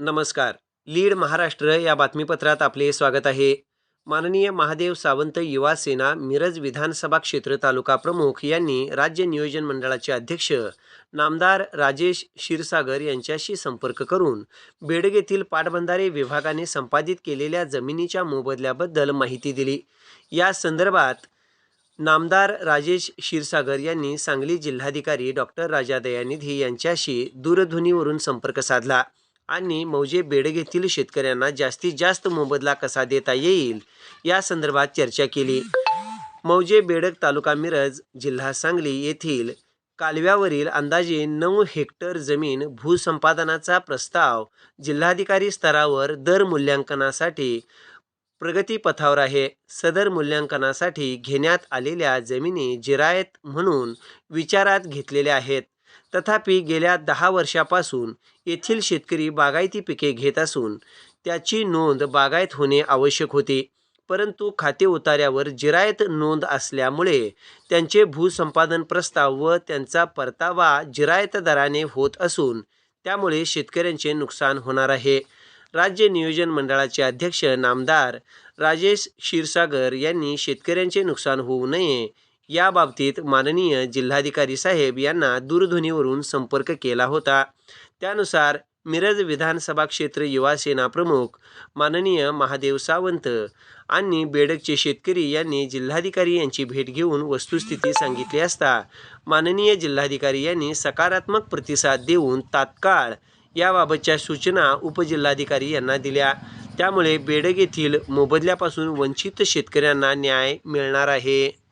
नमस्कार. लीड महाराष्ट्र या बातमीपत्रात आपले स्वागत आहे. माननीय महादेव सावंत युवा सेना मिरज विधानसभा क्षेत्र तालुका प्रमुख यांनी राज्य नियोजन मंडळाचे अध्यक्ष नामदार राजेश क्षीरसागर यांच्याशी संपर्क करून बेडग येथील पाटबंधारे विभागाने संपादित केलेल्या जमिनीच्या मोबदल्याबद्दल माहिती दिली. या संदर्भात नामदार राजेश क्षीरसागर यांनी सांगली जिल्हाधिकारी डॉक्टर राजा दयानिधी यांच्याशी दूरध्वनीवरून संपर्क साधला. आणि मौजे बेडग येथील शेतकऱ्यांना जास्तीत जास्त मोबदला कसा देता येईल? या संदर्भात चर्चा केली. मौजे बेडग तालुका मिरज जिल्हा सांगली येथील कालव्यावरील अंदाजे नऊ हेक्टर जमीन भूसंपादनाचा प्रस्ताव जिल्हाधिकारी स्तरावर दर मूल्यांकनासाठी प्रगतीपथावर आहे. सदर मूल्यांकनासाठी घेण्यात आलेल्या जमिनी जिरायत म्हणून विचारात घेतलेल्या आहेत. तथापि गेल्या दहा वर्षापासून येथील शेतकरी बागायती पिके घेत असून त्याची नोंद बागायत होणे आवश्यक होते. परंतु खाते उतार्यावर जिरायत नोंद असल्यामुळे त्यांचे भूसंपादन प्रस्ताव व त्यांचा परतावा जिरायत दराने होत असून त्यामुळे शेतकऱ्यांचे नुकसान होणार आहे. राज्य नियोजन मंडळाचे अध्यक्ष नामदार राजेश क्षीरसागर यांनी शेतकऱ्यांचे नुकसान होऊ नये याबाबतीत माननीय जिल्हाधिकारी साहेब यांना दूरध्वनीवरून संपर्क केला होता. त्यानुसार मिरज विधानसभा क्षेत्र युवा सेना प्रमुख माननीय महादेव सावंत आणि बेडकचे शेतकरी यांनी जिल्हाधिकारी यांची भेट घेऊन वस्तुस्थिती सांगितली असता माननीय जिल्हाधिकारी यांनी सकारात्मक प्रतिसाद देऊन तात्काळ याबाबतच्या सूचना उपजिल्हाधिकारी यांना दिल्या. त्यामुळे बेडग येथील मोबदल्यापासून वंचित शेतकऱ्यांना न्याय मिळणार आहे.